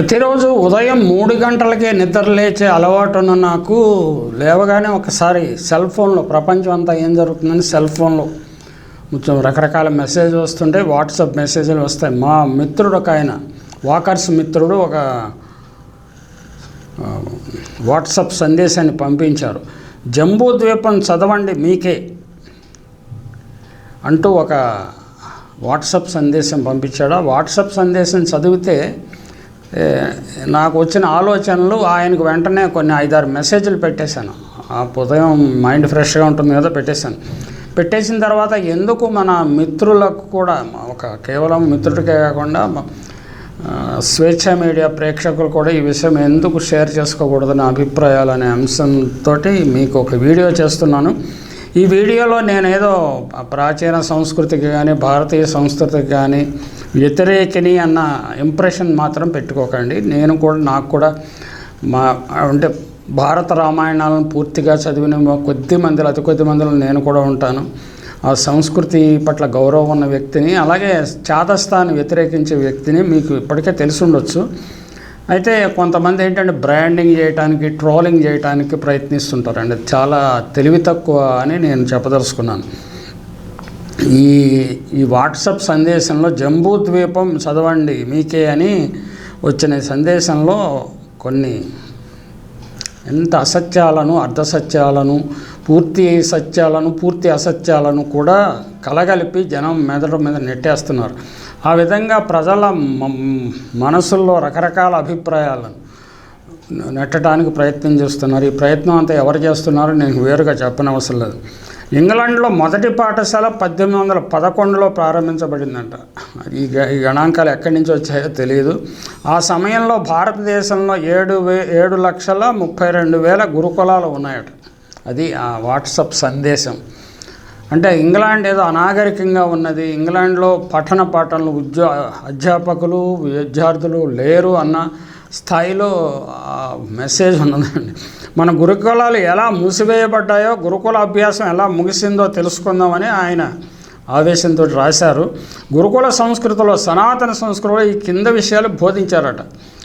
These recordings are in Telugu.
ప్రతిరోజు ఉదయం మూడు గంటలకే నిద్ర లేచే అలవాటు ఉన్న నాకు లేవగానే ఒకసారి సెల్ ఫోన్లో ప్రపంచం అంతా ఏం జరుగుతుందని సెల్ ఫోన్లో కొంచెం రకరకాల మెసేజ్ వస్తుంటే వాట్సాప్ మెసేజ్లు వస్తాయి. మా మిత్రుడు ఒక ఆయన వాకర్స్ మిత్రుడు ఒక వాట్సాప్ సందేశాన్ని పంపించారు. జంబూ ద్వీపం చదవండి మీకే అంటూ ఒక వాట్సాప్ సందేశం పంపించాడు. ఆ వాట్సాప్ సందేశం చదివితే నాకు వచ్చిన ఆలోచనలు ఆయనకు వెంటనే కొన్ని ఐదారు మెసేజ్లు పెట్టేశాను. ఆ ఉదయం మైండ్ ఫ్రెష్గా ఉంటుంది కదా పెట్టేశాను. పెట్టేసిన తర్వాత ఎందుకు మన మిత్రులకు కూడా ఒక కేవలం మిత్రుడికే కాకుండా స్వేచ్ఛ మీడియా ప్రేక్షకులు కూడా ఈ విషయం ఎందుకు షేర్ చేసుకోకూడదనే అభిప్రాయాలు అనే అంశంతో మీకు ఒక వీడియో చేస్తున్నాను. ఈ వీడియోలో నేను ఏదో ప్రాచీన సంస్కృతికి కానీ భారతీయ సంస్కృతికి కానీ వ్యతిరేకిని అన్న ఇంప్రెషన్ మాత్రం పెట్టుకోకండి. నేను కూడా నాకు కూడా మా అంటే భారత రామాయణాలను పూర్తిగా చదివిన కొద్ది మందిలో అతి కొద్ది మందిలో నేను కూడా ఉంటాను. ఆ సంస్కృతి పట్ల గౌరవం ఉన్న వ్యక్తిని అలాగే చాదస్తాన్ని వ్యతిరేకించే వ్యక్తిని మీకు ఇప్పటికే తెలిసి ఉండొచ్చు. అయితే కొంతమంది ఏంటంటే బ్రాండింగ్ చేయడానికి ట్రోలింగ్ చేయడానికి ప్రయత్నిస్తుంటారండి. చాలా తెలివి తక్కువ అని నేను చెప్పదలుచుకున్నాను. ఈ ఈ వాట్సప్ సందేశంలో జంబూ ద్వీపం చదవండి మీకే అని వచ్చిన సందేశంలో కొన్ని ఎంత అసత్యాలను అర్ధసత్యాలను పూర్తి సత్యాలను పూర్తి అసత్యాలను కూడా కలగలిపి జనం మెదడు మీద నెట్టేస్తున్నారు. ఆ విధంగా ప్రజల మ- మనసుల్లో రకరకాల అభిప్రాయాలను నెట్టడానికి ప్రయత్నం చేస్తున్నారు. ఈ ప్రయత్నం అంతా ఎవరు చేస్తున్నారో? నేను వేరుగా చెప్పనవసరం లేదు. ఇంగ్లాండ్లో మొదటి పాఠశాల పద్దెనిమిది వందల పదకొండులో ప్రారంభించబడిందంట. ఈ గ- ఈ గణాంకాలు ఎక్కడి నుంచి వచ్చాయో తెలియదు. ఆ సమయంలో భారతదేశంలో ఏడు వే ఏడు లక్షల ముప్పై రెండు వేల గురుకులాలు ఉన్నాయట. అది ఆ వాట్సప్ సందేశం. అంటే ఇంగ్లాండ్ ఏదో అనాగరికంగా ఉన్నది. ఇంగ్లాండ్లో పఠన పాఠనలు ఉద్యో అధ్యాపకులు విద్యార్థులు లేరు అన్న స్థాయిలో మెసేజ్ ఉన్నదండి. మన గురుకులాలు ఎలా మూసివేయబడ్డాయో గురుకుల అభ్యాసం ఎలా ముగిసిందో తెలుసుకుందామని ఆయన ఆవేశంతో రాశారు. గురుకుల సంస్కృతిలో సనాతన సంస్కృతిలో ఈ కింద విషయాలు బోధించారట.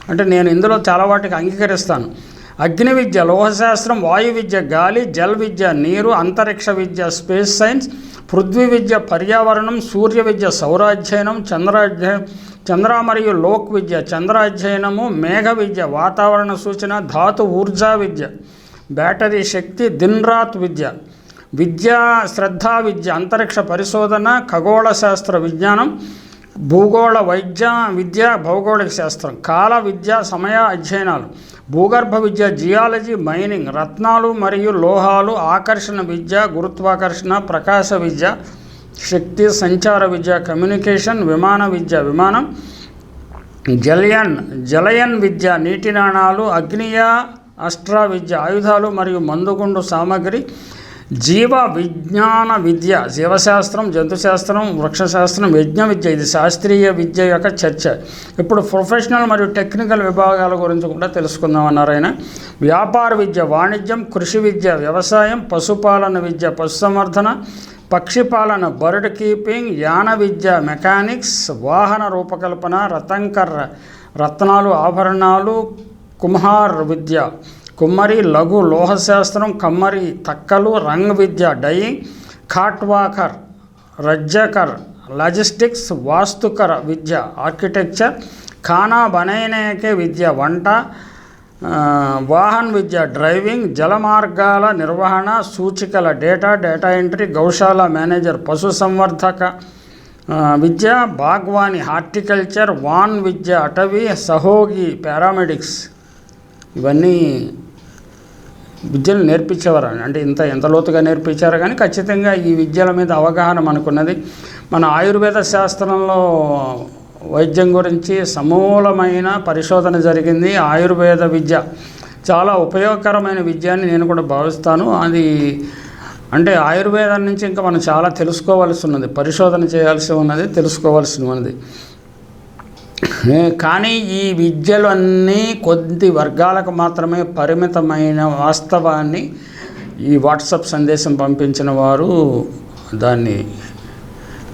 అంటే నేను ఇందులో చాలా వాటికి అంగీకరిస్తాను. అగ్ని విద్య లోహశాస్త్రం వాయు విద్య గాలి జల్ విద్య నీరు అంతరిక్ష విద్య స్పేస్ సైన్స్ పృథ్వీ విద్య పర్యావరణం సూర్య విద్య సౌరాధ్యయనం చంద్రాధ్యయనం చంద్ర మరియు లోక్ విద్య చంద్ర అధ్యయనము మేఘ విద్య వాతావరణ సూచన ధాతు ఊర్జా విద్య బ్యాటరీ శక్తి దిన్రాత్ విద్య విద్యా శ్రద్ధా విద్య అంతరిక్ష పరిశోధన ఖగోళ శాస్త్ర విజ్ఞానం భూగోళ వైద్య విద్య భౌగోళిక శాస్త్రం కాల విద్య సమయ అధ్యయనాలు భూగర్భ విద్య జియాలజీ మైనింగ్ రత్నాలు మరియు లోహాలు ఆకర్షణ విద్య గురుత్వాకర్షణ ప్రకాశ విద్య శక్తి సంచార విద్య కమ్యూనికేషన్ విమాన విద్య విమానం జలయన్ జలయన్ విద్య నీటి నాణాలు అగ్నియ అస్ట్రా విద్య ఆయుధాలు మరియు మందుగుండు సామగ్రి జీవ విజ్ఞాన విద్య జీవశాస్త్రం జంతుశాస్త్రం వృక్షశాస్త్రం యజ్ఞ విద్య. ఇది శాస్త్రీయ విద్య యొక్క చర్చ. ఇప్పుడు ప్రొఫెషనల్ మరియు టెక్నికల్ విభాగాల గురించి కూడా తెలుసుకుందాం అన్నారు ఆయన. వ్యాపార విద్య వాణిజ్యం కృషి విద్య వ్యవసాయం పశుపాలన విద్య పశుసంవర్ధన పక్షిపాలన బర్డ్ కీపింగ్ యాన విద్య మెకానిక్స్ వాహన రూపకల్పన రతంకర్ రత్నాలు ఆభరణాలు కుమ్హార్ విద్య. కుమ్మరి లఘు లోహశాస్త్రం కమ్మరి తక్కలు రంగ్ విద్య డయింగ్ ఖాట్వాకర్ రజ్జకర్ లాజిస్టిక్స్ వాస్తుకర విద్య ఆర్కిటెక్చర్ ఖానా బనైనేకే విద్య వంట వాహన్ విద్య డ్రైవింగ్ జలమార్గాల నిర్వహణ సూచికల డేటా డేటా ఎంట్రీ గౌశాల మేనేజర్ పశు సంవర్ధక విద్య బాగ్వాని హార్టికల్చర్ వాన్ విద్య అటవీ సహోగి పారామెడిక్స్. ఇవన్నీ విద్యలు నేర్పించేవారు. అంటే ఇంత ఎంత లోతుగా నేర్పించారు కానీ ఖచ్చితంగా ఈ విద్యల మీద అవగాహన మనకున్నది. మన ఆయుర్వేద శాస్త్రంలో వైద్యం గురించి సమూలమైన పరిశోధన జరిగింది. ఆయుర్వేద విద్య చాలా ఉపయోగకరమైన విద్యాన్ని నేను కూడా భావిస్తాను. అది అంటే ఆయుర్వేదం నుంచి ఇంకా మనం చాలా తెలుసుకోవాల్సి ఉన్నది పరిశోధన చేయాల్సి ఉన్నది తెలుసుకోవాల్సి ఉన్నది. కానీ ఈ విద్యలు అన్నీ కొద్ది వర్గాలకు మాత్రమే పరిమితమైన వాస్తవాన్ని ఈ వాట్సాప్ సందేశం పంపించిన వారు దాన్ని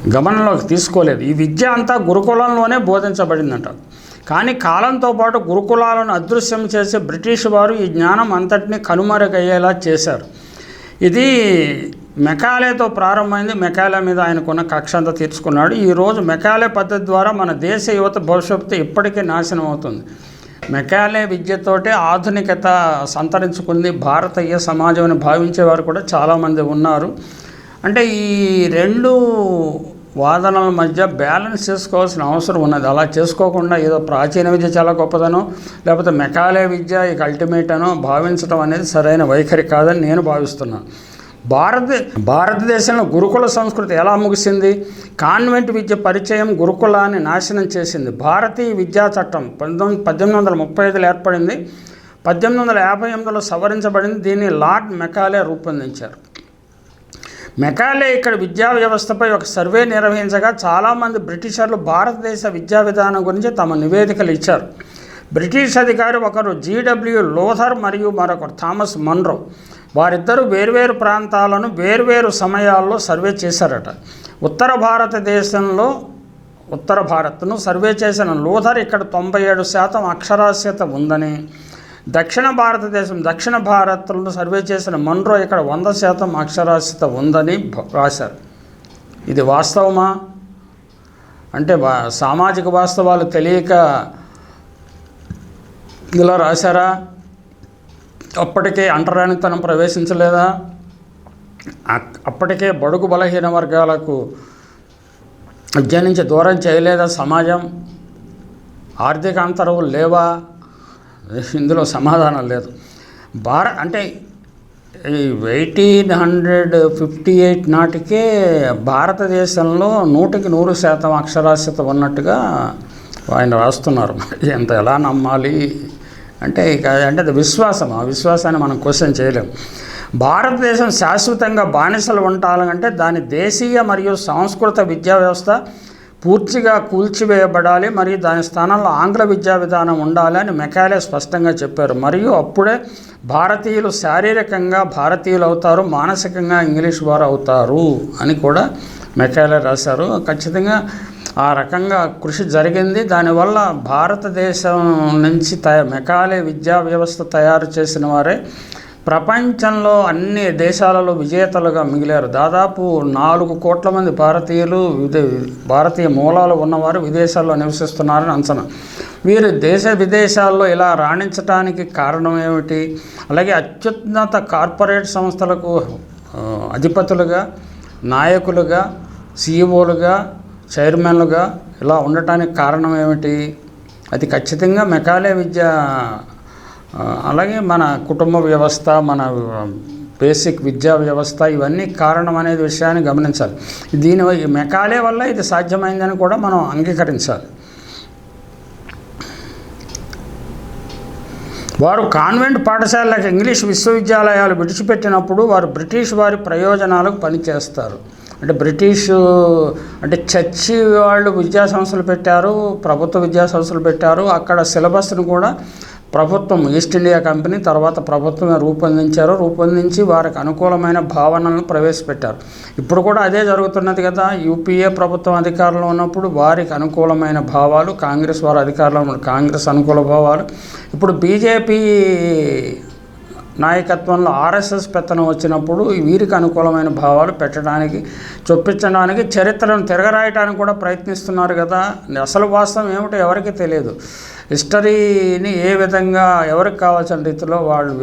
గమనంలోకి తీసుకోలేదు. ఈ విద్య అంతా గురుకులంలోనే బోధించబడిందంట. కానీ కాలంతో పాటు గురుకులాలను అదృశ్యం చేసి బ్రిటిష్ వారు ఈ జ్ఞానం అంతటినీ కనుమరుగయ్యేలా చేశారు. ఇది మెకాలేతో ప్రారంభమైంది. మెకాలే మీద ఆయనకున్న కక్ష అంతా తీర్చుకున్నాడు. ఈరోజు మెకాలే పద్ధతి ద్వారా మన దేశ యువత భవిష్యత్తు ఇప్పటికే నాశనం అవుతుంది. మెకాలే విద్యతోటే ఆధునికత సంతరించుకుంది. భారతీయ సమాజం అని భావించేవారు కూడా చాలామంది ఉన్నారు. అంటే ఈ రెండు వాదనల మధ్య బ్యాలెన్స్ చేసుకోవాల్సిన అవసరం ఉన్నది. అలా చేసుకోకుండా ఏదో ప్రాచీన విద్య చాలా గొప్పదనో లేకపోతే మెకాలే విద్య ఇక అల్టిమేట్ అనో భావించడం అనేది సరైన వైఖరి కాదని నేను భావిస్తున్నాను భారత భారతదేశంలో గురుకుల సంస్కృతి ఎలా ముగిసింది? కాన్వెంట్ విద్య పరిచయం గురుకులాన్ని నాశనం చేసింది. భారతీయ విద్యా చట్టం పంతొమ్మిది పద్దెనిమిది వందల ముప్పై ఐదులో ఏర్పడింది. పద్దెనిమిది వందల యాభై ఎనిమిదిలో సవరించబడింది. దీన్ని లార్డ్ మెకాలే రూపొందించారు. మెకాలే ఇక్కడ విద్యా వ్యవస్థపై ఒక సర్వే నిర్వహించగా చాలామంది బ్రిటిషర్లు భారతదేశ విద్యా విధానం గురించి తమ నివేదికలు ఇచ్చారు. బ్రిటిష్ అధికారి ఒకరు జీడబ్ల్యూ లోథర్ మరియు మరొకరు థామస్ మన్రో. వారిద్దరూ వేర్వేరు ప్రాంతాలను వేర్వేరు సమయాల్లో సర్వే చేశారట. ఉత్తర భారతదేశంలో ఉత్తర భారత్ను సర్వే చేసిన లోథర్ ఇక్కడ తొంభై ఏడు శాతం అక్షరాస్యత ఉందని దక్షిణ భారతదేశం దక్షిణ భారత్లో సర్వే చేసిన మన్రో ఇక్కడ వంద శాతం అక్షరాస్యత ఉందని రాశారు. ఇది వాస్తవమా? అంటే వా సామాజిక వాస్తవాలు తెలియక ఇలా రాశారా? అప్పటికే అంటరానితనం ప్రవేశించలేదా? అక్- అప్పటికే బడుగు బలహీన వర్గాలకు విద్య నుంచి దూరం చేయలేదా సమాజం? ఆర్థిక అంతరవులు లేవా? ఇందులో సమాధానం లేదు. భార అంటే ఈ ఎయిటీన్ హండ్రెడ్ ఫిఫ్టీ ఎయిట్ నాటికే భారతదేశంలో నూటికి నూరు శాతం అక్షరాస్యత ఉన్నట్టుగా ఆయన రాస్తున్నారు. ఎంత ఎలా నమ్మాలి? అంటే ఇక అంటే అది విశ్వాసం ఆ విశ్వాసాన్ని మనం క్వశ్చన్ చేయలేం. భారతదేశం శాశ్వతంగా బానిసలు ఉండాలంటే దాని దేశీయ మరియు సంస్కృత విద్యా వ్యవస్థ పూర్తిగా కూల్చివేయబడాలి మరియు దాని స్థానంలో ఆంగ్ల విద్యా విధానం ఉండాలి అని మెకాలే స్పష్టంగా చెప్పారు. మరియు అప్పుడే భారతీయులు శారీరకంగా భారతీయులు అవుతారు మానసికంగా ఇంగ్లీష్ వారు అవుతారు అని కూడా మెకాలే రాశారు. ఖచ్చితంగా ఆ రకంగా కృషి జరిగింది. దానివల్ల భారతదేశం నుంచి తయ మెకాలే విద్యా వ్యవస్థ తయారు చేసిన వారే ప్రపంచంలో అన్ని దేశాలలో విజేతలుగా మిగిలారు. దాదాపు నాలుగు కోట్ల మంది భారతీయులు భారతీయ మూలాలు ఉన్నవారు విదేశాల్లో నివసిస్తున్నారని అంచనా. వీరు దేశ విదేశాల్లో ఇలా రాణించడానికి కారణం ఏమిటి? అలాగే అత్యున్నత కార్పొరేట్ సంస్థలకు అధిపతులుగా నాయకులుగా సీఈఓలుగా చైర్మన్లుగా ఇలా ఉండటానికి కారణం ఏమిటి? అది ఖచ్చితంగా మెకాలే విద్య అలాగే మన కుటుంబ వ్యవస్థ మన బేసిక్ విద్యా వ్యవస్థ ఇవన్నీ కారణం అనే విషయాన్ని గమనించాలి. దీని మెకాలే వల్ల ఇది సాధ్యమైందని కూడా మనం అంగీకరించాలి. వారు కాన్వెంట్ పాఠశాలలకు ఇంగ్లీష్ విశ్వవిద్యాలయాలు విడిచిపెట్టినప్పుడు వారు బ్రిటిష్ వారి ప్రయోజనాలకు పనిచేస్తారు అంటే బ్రిటిష్ అంటే చర్చి వాళ్ళు విద్యా సంస్థలు పెట్టారు ప్రభుత్వ విద్యా సంస్థలు పెట్టారు అక్కడ సిలబస్ను కూడా ప్రభుత్వం ఈస్ట్ ఇండియా కంపెనీ తర్వాత ప్రభుత్వమే రూపొందించారు. రూపొందించి వారికి అనుకూలమైన భావనలను ప్రవేశపెట్టారు. ఇప్పుడు కూడా అదే జరుగుతున్నది కదా. యూపీఏ ప్రభుత్వం అధికారంలో ఉన్నప్పుడు వారికి అనుకూలమైన భావాలు కాంగ్రెస్ వారి అధికారంలో ఉన్నప్పుడు కాంగ్రెస్ అనుకూల భావాలు. ఇప్పుడు బీజేపీ నాయకత్వంలో ఆర్ఎస్ఎస్ పెత్తనం వచ్చినప్పుడు వీరికి అనుకూలమైన భావాలు పెట్టడానికి చొప్పించడానికి చరిత్రను తిరగరాయడానికి కూడా ప్రయత్నిస్తున్నారు కదా. అసలు వాస్తవం ఏమిటో ఎవరికి తెలియదు. హిస్టరీని ఏ విధంగా ఎవరికి కావాల్సిన రీతిలో వాళ్ళు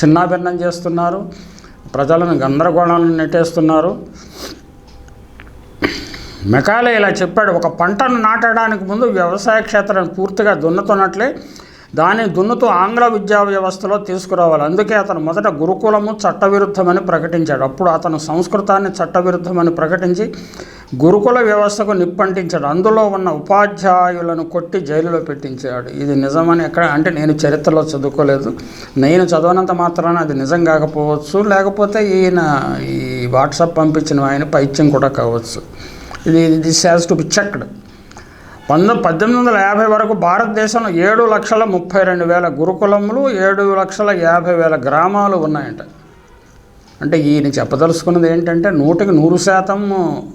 చిన్నాభిన్నం చేస్తున్నారు ప్రజలను గందరగోళాలను నెట్టేస్తున్నారు. మెకాలే ఇలా చెప్పాడు ఒక పంటను నాటడానికి ముందు వ్యవసాయ క్షేత్రాన్ని పూర్తిగా దున్నుతున్నట్లే దాన్ని దున్నుతూ ఆంగ్ల విద్యా వ్యవస్థలో తీసుకురావాలి. అందుకే అతను మొదట గురుకులము చట్టవిరుద్ధమని ప్రకటించాడు. అప్పుడు అతను సంస్కృతాన్ని చట్టవిరుద్ధమని ప్రకటించి గురుకుల వ్యవస్థకు నిప్పంటించాడు. అందులో ఉన్న ఉపాధ్యాయులను కొట్టి జైలులో పెట్టించాడు. ఇది నిజమని ఎక్కడ అంటే నేను చరిత్రలో చదువుకోలేదు. నేను చదవనంత మాత్రాన అది నిజం కాకపోవచ్చు. లేకపోతే ఈయన ఈ వాట్సాప్ పంపించిన ఆయన పైత్యం కూడా కావచ్చు. ఇది this has to be checked పంతొ పద్దెనిమిది వందల యాభై వరకు భారతదేశంలో ఏడు లక్షల ముప్పై రెండు వేల గురుకులములు ఏడు లక్షల యాభై వేల గ్రామాలు ఉన్నాయంట. అంటే ఈయన చెప్పదలుచుకున్నది ఏంటంటే నూటికి నూరు శాతం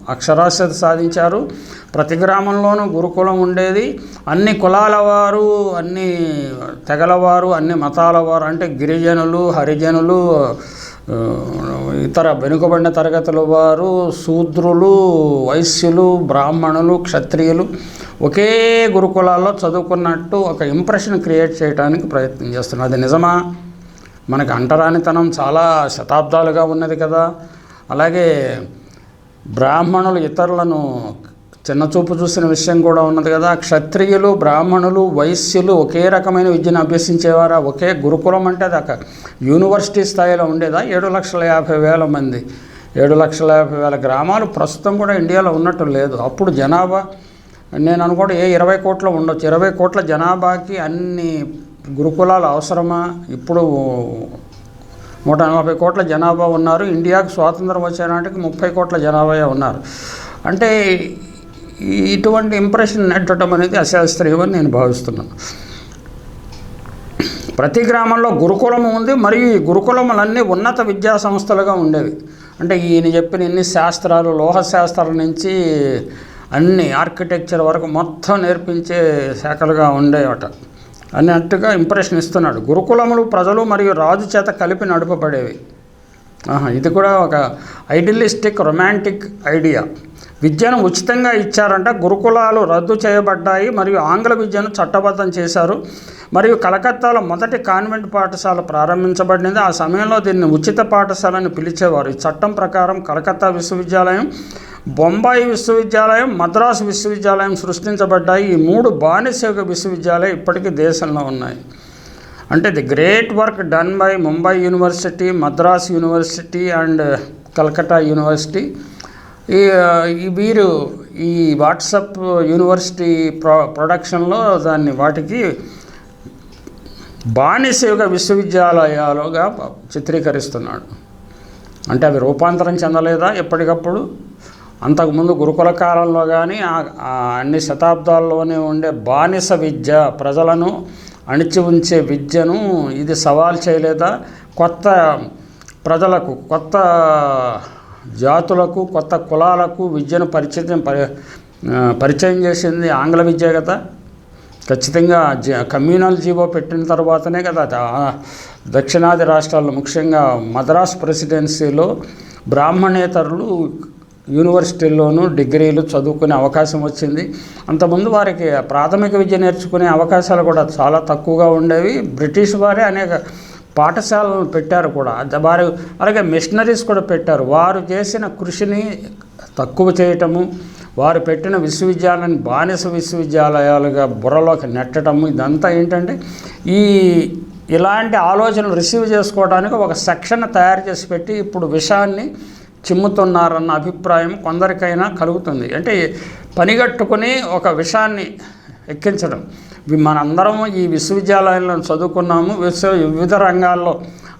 అక్షరాస్యత సాధించారు. ప్రతి గ్రామంలోనూ గురుకులం ఉండేది. అన్ని కులాల వారు అన్ని తెగల వారు అన్ని మతాల వారు అంటే గిరిజనులు హరిజనులు ఇతర వెనుకబడిన తరగతుల వారు శూద్రులు వైశ్యులు బ్రాహ్మణులు క్షత్రియులు ఒకే గురుకులాల్లో చదువుకున్నట్టు ఒక ఇంప్రెషన్ క్రియేట్ చేయడానికి ప్రయత్నం చేస్తున్నారు. అది నిజమా? మనకు అంటరానితనం చాలా శతాబ్దాలుగా ఉన్నది కదా. అలాగే బ్రాహ్మణులు ఇతరులను చిన్నచూపు చూసిన విషయం కూడా ఉన్నది కదా. క్షత్రియులు బ్రాహ్మణులు వైశ్యులు ఒకే రకమైన విద్యను అభ్యసించేవారా? ఒకే గురుకులం అంటే అది ఒక యూనివర్సిటీ స్థాయిలో ఉండేదా? ఏడు లక్షల యాభై వేల మంది. ఏడు లక్షల యాభై వేల గ్రామాలు ప్రస్తుతం కూడా ఇండియాలో ఉన్నట్టు లేదు. అప్పుడు జనాభా నేను అనుకోవడం ఏ ఇరవై కోట్ల ఉండొచ్చు. ఇరవై కోట్ల జనాభాకి అన్ని గురుకులాలు అవసరమా? ఇప్పుడు నూట నలభై కోట్ల జనాభా ఉన్నారు. ఇండియాకు స్వాతంత్రం వచ్చే నాటికి ముప్పై కోట్ల జనాభా ఉన్నారు. అంటే ఇటువంటి ఇంప్రెషన్ నెట్టడం అనేది అశాస్త్రీయమని నేను భావిస్తున్నాను. ప్రతి గ్రామంలో గురుకులం ఉంది మరియు ఈ గురుకులములన్నీ ఉన్నత విద్యా సంస్థలుగా ఉండేవి. అంటే ఈయన చెప్పిన ఇన్ని శాస్త్రాలు లోహ శాస్త్రాల నుంచి అన్ని ఆర్కిటెక్చర్ వరకు మొత్తం నేర్పించే శాఖలుగా ఉండేవట. అన్నట్టుగా ఇంప్రెషన్ ఇస్తున్నాడు. గురుకులములు ప్రజలు మరియు రాజు చేత కలిపి నడుపబడేవి. ఆహా, ఇది కూడా ఒక ఐడియలిస్టిక్ రొమాంటిక్ ఐడియా. విద్యను ఉచితంగా ఇచ్చారంట. గురుకులాలు రద్దు చేయబడ్డాయి మరియు ఆంగ్ల విద్యను చట్టబద్ధం చేశారు. మరియు కలకత్తాలో మొదటి కాన్వెంట్ పాఠశాల ప్రారంభించబడింది. ఆ సమయంలో దీన్ని ఉచిత పాఠశాలను పిలిచేవారు. ఈ చట్టం ప్రకారం కలకత్తా విశ్వవిద్యాలయం బొంబాయి విశ్వవిద్యాలయం మద్రాసు విశ్వవిద్యాలయం సృష్టించబడ్డాయి. ఈ మూడు బానిస విశ్వవిద్యాలయం ఇప్పటికీ దేశంలో ఉన్నాయి. అంటే the great work done by Mumbai university Madras university and Calcutta university. ఈ ఈ వీరు ఈ వాట్సప్ యూనివర్సిటీ ప్రొ ప్రొడక్షన్లో దాన్ని వాటికి బానిసయుగ విశ్వవిద్యాలయాలుగా చిత్రీకరిస్తున్నాడు. అంటే అవి రూపాంతరం చెందలేదా? ఎప్పటికప్పుడు అంతకుముందు గురుకుల కాలంలో కానీ అన్ని శతాబ్దాల్లోనే ఉండే బానిస విద్య ప్రజలను అణిచి ఉంచే విద్యను ఇది సవాల్ చేయలేదా? కొత్త ప్రజలకు కొత్త జాతులకు కొత్త కులాలకు విద్యను పరిచయం పరి పరిచయం చేసింది ఆంగ్ల విద్య కదా? ఖచ్చితంగా జ కమ్యూనల్ జీవో పెట్టిన తర్వాతనే కదా. దక్షిణాది రాష్ట్రాల్లో ముఖ్యంగా మద్రాస్ ప్రెసిడెన్సీలో బ్రాహ్మణేతరులు యూనివర్సిటీల్లోనూ డిగ్రీలు చదువుకునే అవకాశం వచ్చింది. అంతకుముందు వారికి ప్రాథమిక విద్య నేర్చుకునే అవకాశాలు కూడా చాలా తక్కువగా ఉండేవి. బ్రిటిష్ వారే అనేక పాఠశాలను పెట్టారు కూడా. వారు అలాగే మిషనరీస్ కూడా పెట్టారు. వారు చేసిన కృషిని తక్కువ చేయటము వారు పెట్టిన విశ్వవిద్యాలయాన్ని బానిస విశ్వవిద్యాలయాలుగా బుర్రలోకి నెట్టడము ఇదంతా ఏంటంటే ఈ ఇలాంటి ఆలోచనలు రిసీవ్ చేసుకోవడానికి ఒక సెక్షన్ తయారు చేసి పెట్టి ఇప్పుడు విషయాన్ని చిమ్ముతున్నారన్న అభిప్రాయం కొందరికైనా కలుగుతుంది. అంటే పనిగట్టుకుని ఒక విషయాన్ని ఎక్కించడం. మనందరం ఈ విశ్వవిద్యాలయంలో చదువుకున్నాము విశ్వ వివిధ రంగాల్లో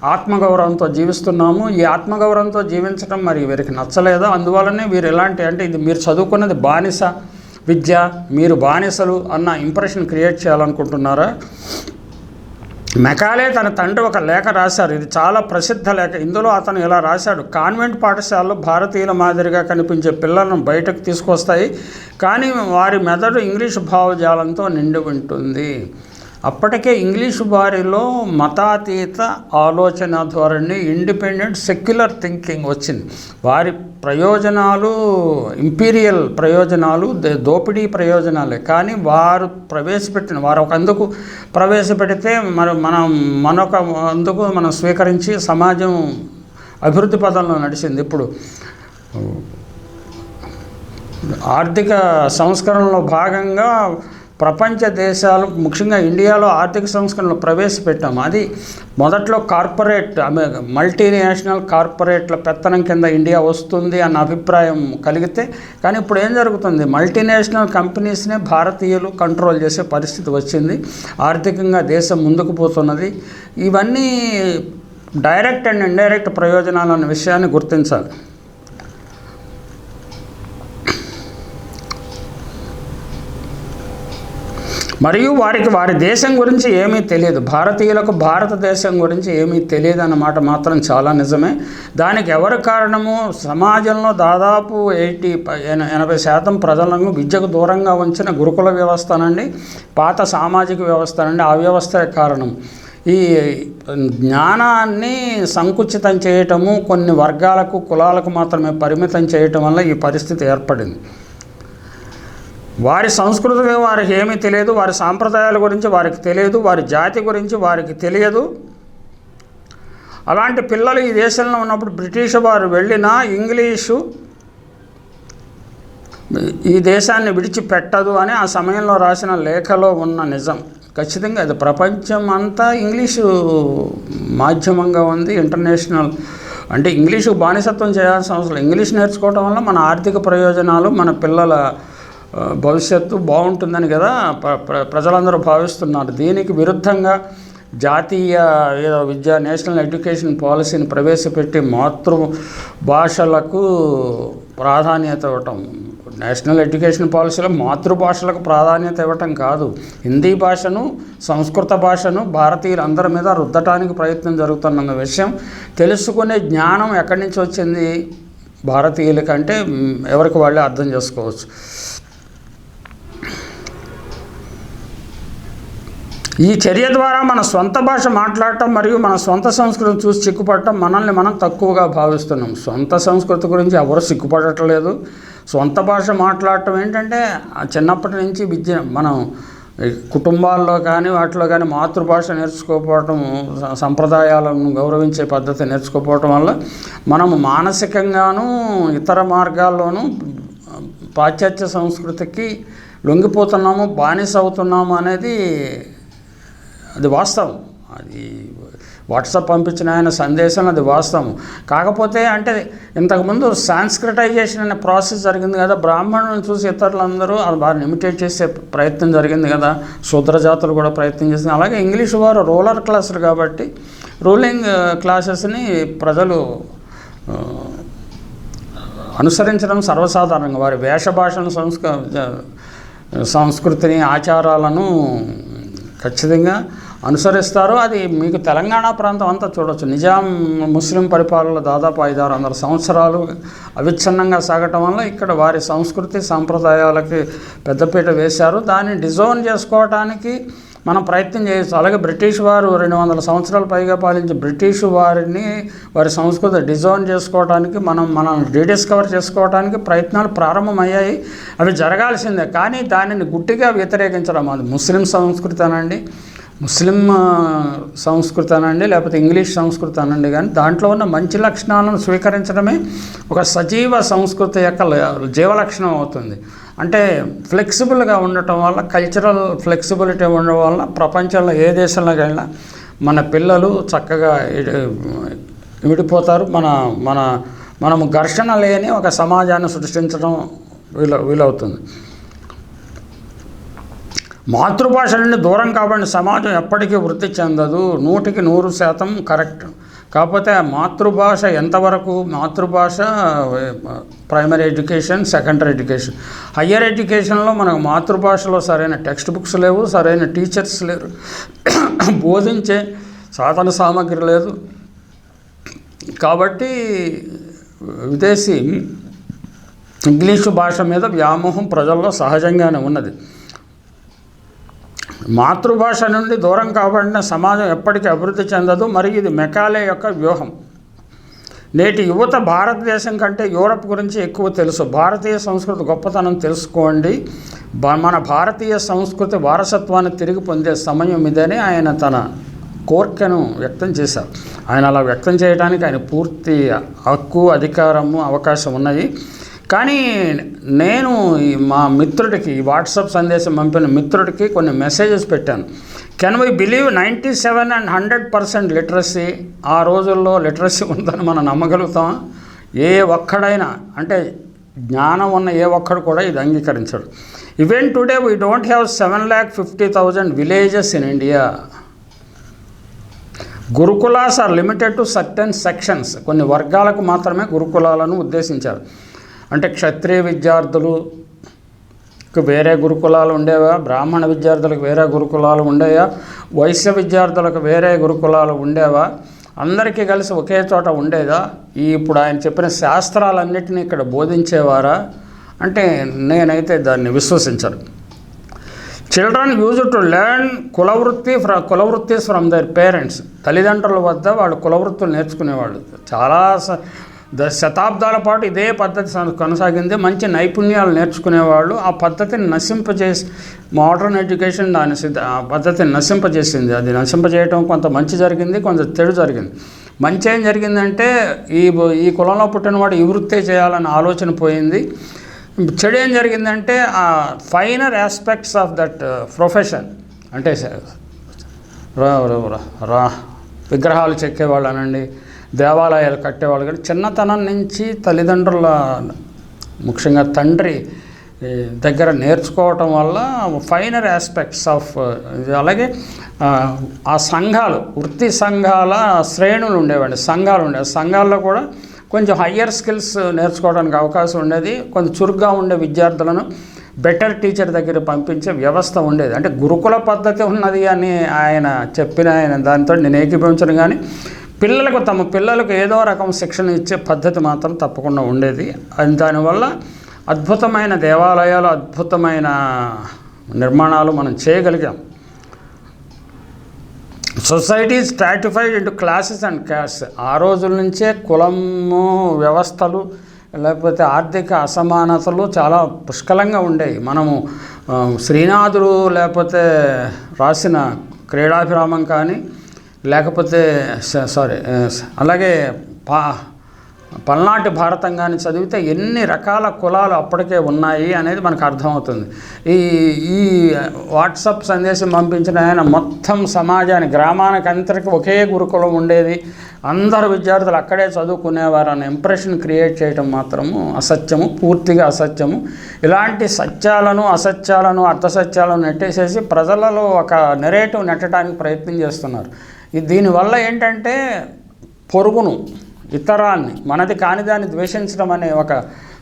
ఆత్మగౌరవంతో జీవిస్తున్నాము. ఈ ఆత్మగౌరవంతో జీవించడం మరి వీరికి నచ్చలేదా? అందువల్లనే వీరు ఎలాంటి అంటే ఇది మీరు చదువుకున్నది బానిస విద్య మీరు బానిసలు అన్న ఇంప్రెషన్ క్రియేట్ చేయాలనుకుంటున్నారా? మెకాలే తన తండ్రి ఒక లేఖ రాశారు. ఇది చాలా ప్రసిద్ధ లేఖ. ఇందులో అతను ఇలా రాశాడు. కాన్వెంట్ పాఠశాలలో భారతీయుల మాదిరిగా కనిపించే పిల్లలను బయటకు తీసుకొస్తాయి. కానీ వారి మెదడు ఇంగ్లీష్ భావజాలంతో నిండి ఉంటుంది. అప్పటికే ఇంగ్లీషు వారిలో మతాతీత ఆలోచన ధోరణి ఇండిపెండెంట్ సెక్యులర్ థింకింగ్ వచ్చింది. వారి ప్రయోజనాలు ఇంపీరియల్ ప్రయోజనాలు దోపిడీ ప్రయోజనాలే. కానీ వారు ప్రవేశపెట్టిన వారు ఒక అందుకు ప్రవేశపెడితే మరి మనం మనొక అందుకు మనం స్వీకరించి సమాజం అభివృద్ధి పదంలో నడిచింది. ఇప్పుడు ఆర్థిక సంస్కరణలో భాగంగా ప్రపంచ దేశాలు ముఖ్యంగా ఇండియాలో ఆర్థిక సంస్కరణలు ప్రవేశపెట్టాము. అది మొదట్లో కార్పొరేట్ మల్టీనేషనల్ కార్పొరేట్ల పెత్తనం కింద ఇండియా వస్తుంది అన్న అభిప్రాయం కలిగితే కానీ ఇప్పుడు ఏం జరుగుతుంది? మల్టీనేషనల్ కంపెనీస్నే భారతీయులు కంట్రోల్ చేసే పరిస్థితి వచ్చింది. ఆర్థికంగా దేశం ముందుకు పోతున్నది. ఇవన్నీ డైరెక్ట్ అండ్ ఇండైరెక్ట్ ప్రయోజనాలు అన్న విషయాన్ని గుర్తించాలి. మరియు వారికి వారి దేశం గురించి ఏమీ తెలియదు. భారతీయులకు భారతదేశం గురించి ఏమీ తెలియదు అన్నమాట మాత్రం చాలా నిజమే. దానికి ఎవరు కారణము? సమాజంలో దాదాపు ఎయిటీ ఎనభై శాతం ప్రజలను విద్యకు దూరంగా ఉంచిన గురుకుల వ్యవస్థనండి పాత సామాజిక వ్యవస్థనండి ఆ వ్యవస్థే కారణం. ఈ జ్ఞానాన్ని సంకుచితం చేయటము కొన్ని వర్గాలకు కులాలకు మాత్రమే పరిమితం చేయటం వల్ల ఈ పరిస్థితి ఏర్పడింది. వారి సంస్కృతి వారికి ఏమీ తెలియదు వారి సాంప్రదాయాల గురించి వారికి తెలియదు వారి జాతి గురించి వారికి తెలియదు. అలాంటి పిల్లలు ఈ దేశంలో ఉన్నప్పుడు బ్రిటిష్ వారు వెళ్ళినా ఇంగ్లీషు ఈ దేశాన్ని విడిచిపెట్టదు అని ఆ సమయంలో రాసిన లేఖలో ఉన్న నిజం. ఖచ్చితంగా అది ప్రపంచం అంతా ఇంగ్లీషు మాధ్యమంగా ఉంది ఇంటర్నేషనల్. అంటే ఇంగ్లీషు బానిసత్వం చేయాల్సిన అవసరం ఇంగ్లీష్ నేర్చుకోవడం వల్ల మన ఆర్థిక ప్రయోజనాలు మన పిల్లల భవిష్యత్తు బాగుంటుందని కదా ప్ర- ప్ర- ప్రజలందరూ భావిస్తున్నారు. దీనికి విరుద్ధంగా జాతీయ ఏదో విద్యా నేషనల్ ఎడ్యుకేషన్ పాలసీని ప్రవేశపెట్టి మాతృ భాషలకు ప్రాధాన్యత ఇవ్వటం నేషనల్ ఎడ్యుకేషన్ పాలసీలో మాతృభాషలకు ప్రాధాన్యత ఇవ్వటం కాదు. హిందీ భాషను సంస్కృత భాషను భారతీయులందరి మీద రుద్దటానికి ప్రయత్నం జరుగుతున్న విషయం తెలుసుకునే జ్ఞానం ఎక్కడి నుంచి వచ్చింది? భారతీయులకంటే ఎవరికి వాళ్ళే అర్థం చేసుకోవచ్చు. ఈ చర్య ద్వారా మన సొంత భాష మాట్లాడటం మరియు మన సొంత సంస్కృతిని చూసి సిగ్గుపడటం మనల్ని మనం తక్కువగా భావిస్తున్నాం. సొంత సంస్కృతి గురించి ఎవరు సిగ్గుపడట్లేదు సొంత భాష మాట్లాడటం ఏంటంటే చిన్నప్పటి నుంచి విద్య మనం కుటుంబాల్లో కానీ వాటిలో కానీ మాతృభాష నేర్చుకోకపోవటం సంప్రదాయాలను గౌరవించే పద్ధతి నేర్చుకోకపోవటం వల్ల మనము మానసికంగాను ఇతర మార్గాల్లోనూ పాశ్చాత్య సంస్కృతికి లొంగిపోతున్నాము బానిస అవుతున్నాము అనేది అది వాస్తవం. అది వాట్సాప్ పంపించిన ఆయన సందేశం అది వాస్తవం. కాకపోతే అంటే ఇంతకుముందు సాంస్క్రిటైజేషన్ అనే ప్రాసెస్ జరిగింది కదా. బ్రాహ్మణులను చూసి ఇతరులందరూ అది వారిని ఇమిటేట్ చేసే ప్రయత్నం జరిగింది కదా. శూద్ర జాతులు కూడా ప్రయత్నం చేసింది. అలాగే ఇంగ్లీష్ వారు రూలర్ క్లాసులు కాబట్టి రూలింగ్ క్లాసెస్ని ప్రజలు అనుసరించడం సర్వసాధారణంగా. వారి వేష భాషను సంస్క సంస్కృతిని ఆచారాలను ఖచ్చితంగా అనుసరిస్తారు అది మీకు తెలంగాణ ప్రాంతం అంతా చూడొచ్చు. నిజాం ముస్లిం పరిపాలనలో దాదాపు ఐదారు వందల సంవత్సరాలు అవిచ్ఛిన్నంగా సాగటం వల్ల ఇక్కడ వారి సంస్కృతి సాంప్రదాయాలకి పెద్దపీట వేశారు. దాన్ని డిజోన్ చేసుకోవటానికి మనం ప్రయత్నం చేయొచ్చు. అలాగే బ్రిటిష్ వారు రెండు వందల సంవత్సరాల పైగా పాలించి బ్రిటిష్ వారిని వారి సంస్కృతి డిజోన్ చేసుకోవడానికి మనం మనం రీడిస్కవర్ చేసుకోవడానికి ప్రయత్నాలు ప్రారంభమయ్యాయి. అవి జరగాల్సిందే. కానీ దానిని గుట్టిగా వ్యతిరేకించడం అది ముస్లిం సంస్కృతి అనండి. ముస్లిం సంస్కృతానండి లేకపోతే ఇంగ్లీష్ సంస్కృతానండి కానీ దాంట్లో ఉన్న మంచి లక్షణాలను స్వీకరించడమే ఒక సజీవ సంస్కృతి యొక్క జీవ జీవలక్షణం అవుతుంది. అంటే ఫ్లెక్సిబుల్గా ఉండటం వల్ల కల్చరల్ ఫ్లెక్సిబిలిటీ ఉండడం వల్ల ప్రపంచంలో ఏ దేశంలోకి వెళ్ళినా మన పిల్లలు చక్కగా విడిపోతారు. మన మన మనము ఘర్షణ లేని ఒక సమాజాన్ని సృష్టించడం వీలు వీలవుతుంది. మాతృభాష నుండి దూరం కాబట్టి సమాజం ఎప్పటికీ వృద్ధి చెందదు. నూటికి నూరు శాతం కరెక్ట్. కాకపోతే ఆ మాతృభాష ఎంతవరకు? మాతృభాష primary education secondary education. Higher ఎడ్యుకేషన్లో మనకు మాతృభాషలో సరైన టెక్స్ట్ బుక్స్ లేవు సరైన టీచర్స్ లేరు. బోధించే సాధన సామగ్రి లేదు. కాబట్టి విదేశీ ఇంగ్లీషు భాష మీద వ్యామోహం ప్రజల్లో సహజంగానే ఉన్నది. మాతృభాష నుండి దూరం కాబడిన సమాజం ఎప్పటికీ అభివృద్ధి చెందదు మరియు ఇది మెకాలే యొక్క వ్యూహం. నేటి యువత భారతదేశం కంటే యూరప్ గురించి ఎక్కువ తెలుసు. భారతీయ సంస్కృతి గొప్పతనం తెలుసుకోండి. మన భారతీయ సంస్కృతి వారసత్వాన్ని తిరిగి పొందే సమయం ఇదని ఆయన తన కోరికను వ్యక్తం చేశారు. ఆయన అలా వ్యక్తం చేయడానికి ఆయన పూర్తి హక్కు అధికారము అవకాశం ఉన్నాయి. కానీ నేను ఈ మా మిత్రుడికి ఈ వాట్సాప్ సందేశం పంపిన మిత్రుడికి కొన్ని మెసేజెస్ పెట్టాను. Can we believe ninety seven and hundred percent literacy ఆ రోజుల్లో లిటరసీ ఉందని మనం నమ్మగలుగుతాం ఏ ఒక్కడైనా అంటే జ్ఞానం ఉన్న ఏ ఒక్కడు కూడా ఇది అంగీకరించడు. Even today we don't have seven lakh fifty thousand villages in India gurukulas are limited to certain sections కొన్ని వర్గాలకు మాత్రమే గురుకులాలను ఉద్దేశించారు. అంటే క్షత్రియ విద్యార్థులు వేరే గురుకులాలు ఉండేవా? బ్రాహ్మణ విద్యార్థులకు వేరే గురుకులాలు ఉండేవా వైశ్య విద్యార్థులకు వేరే గురుకులాలు ఉండేవా? అందరికీ కలిసి ఒకే చోట ఉండేదా? ఈ ఇప్పుడు ఆయన చెప్పిన శాస్త్రాలన్నిటినీ ఇక్కడ బోధించేవారా? అంటే నేనైతే దాన్ని విశ్వసించను. చిల్డ్రన్ యూజ్ టు లెర్న్ కులవృత్తి ఫ్ర కులవృత్తిస్ ఫ్రమ్ దర్ పేరెంట్స్ తల్లిదండ్రుల వద్ద వాళ్ళు కులవృత్తులు నేర్చుకునేవాళ్ళు. చాలా ద శతాబ్దాల పాటు ఇదే పద్ధతి కొనసాగింది. మంచి నైపుణ్యాలు నేర్చుకునేవాళ్ళు. ఆ పద్ధతిని నశింపజేసి మోడర్న్ ఎడ్యుకేషన్ దాని సిద్ధ పద్ధతిని నశింపజేసింది. అది నశింపజేయటం కొంత మంచి జరిగింది కొంత చెడు జరిగింది. మంచి ఏం జరిగిందంటే ఈ ఈ కులంలో పుట్టినవాడు ఈ వృత్తే చేయాలన్న ఆలోచన పోయింది. చెడు ఏం జరిగిందంటే ఆ finer aspects of that profession అంటే రా- రా- రా- విగ్రహాలు చెక్కేవాళ్ళు అనండి దేవాలయాలు కట్టేవాళ్ళు కానీ చిన్నతనం నుంచి తల్లిదండ్రుల ముఖ్యంగా తండ్రి దగ్గర నేర్చుకోవటం వల్ల ఫైనర్ ఆస్పెక్ట్స్ ఆఫ్ అలాగే ఆ, సంఘాలు వృత్తి సంఘాల శ్రేణులు ఉండేవండి సంఘాలు ఉండేవి సంఘాల్లో కూడా కొంచెం హయ్యర్ స్కిల్స్ నేర్చుకోవడానికి అవకాశం ఉండేది కొంచెం చురుగ్గా ఉండే విద్యార్థులను బెటర్ టీచర్ దగ్గర పంపించే వ్యవస్థ ఉండేది. అంటే గురుకుల పద్ధతి ఉన్నది అని ఆయన చెప్పిన ఆయన దానితో నేను ఏకీభవించను కానీ పిల్లలకు తమ పిల్లలకు ఏదో రకం శిక్షణ ఇచ్చే పద్ధతి మాత్రం తప్పకుండా ఉండేది. దానివల్ల అద్భుతమైన దేవాలయాలు అద్భుతమైన నిర్మాణాలు మనం చేయగలిగాం. Society stratified into classes and caste. ఆ రోజుల నుంచే కులము వ్యవస్థలు లేకపోతే ఆర్థిక అసమానతలు చాలా పుష్కలంగా ఉండేవి. మనము శ్రీనాథుడు లేకపోతే రాసిన క్రీడాభిరామం కానీ లేకపోతే స- సారీ అలాగే పా పల్నాటి భారతం కానీ చదివితే ఎన్ని రకాల కులాలు అప్పటికే ఉన్నాయి అనేది మనకు అర్థమవుతుంది. ఈ ఈ వాట్సాప్ సందేశం పంపించిన ఆయన మొత్తం సమాజాన్ని గ్రామానికి అంతరికి ఒకే గురుకులం ఉండేది. అందరు విద్యార్థులు అక్కడే చదువుకునేవారు అనే ఇంప్రెషన్ క్రియేట్ చేయటం మాత్రము అసత్యము పూర్తిగా అసత్యము. ఇలాంటి సత్యాలను అసత్యాలను అర్ధసత్యాలను నెట్టేసేసి ప్రజలలో ఒక నెరేటివ్ నెట్టడానికి ప్రయత్నం చేస్తున్నారు. దీనివల్ల ఏంటంటే పొరుగును ఇతరాన్ని మనది కాని దాన్ని ద్వేషించడం అనే ఒక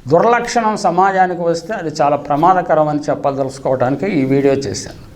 దుర్లక్షణం సమాజానికి వస్తే అది చాలా ప్రమాదకరం అని చెప్పదలుచుకోవడానికి ఈ వీడియో చేశాను.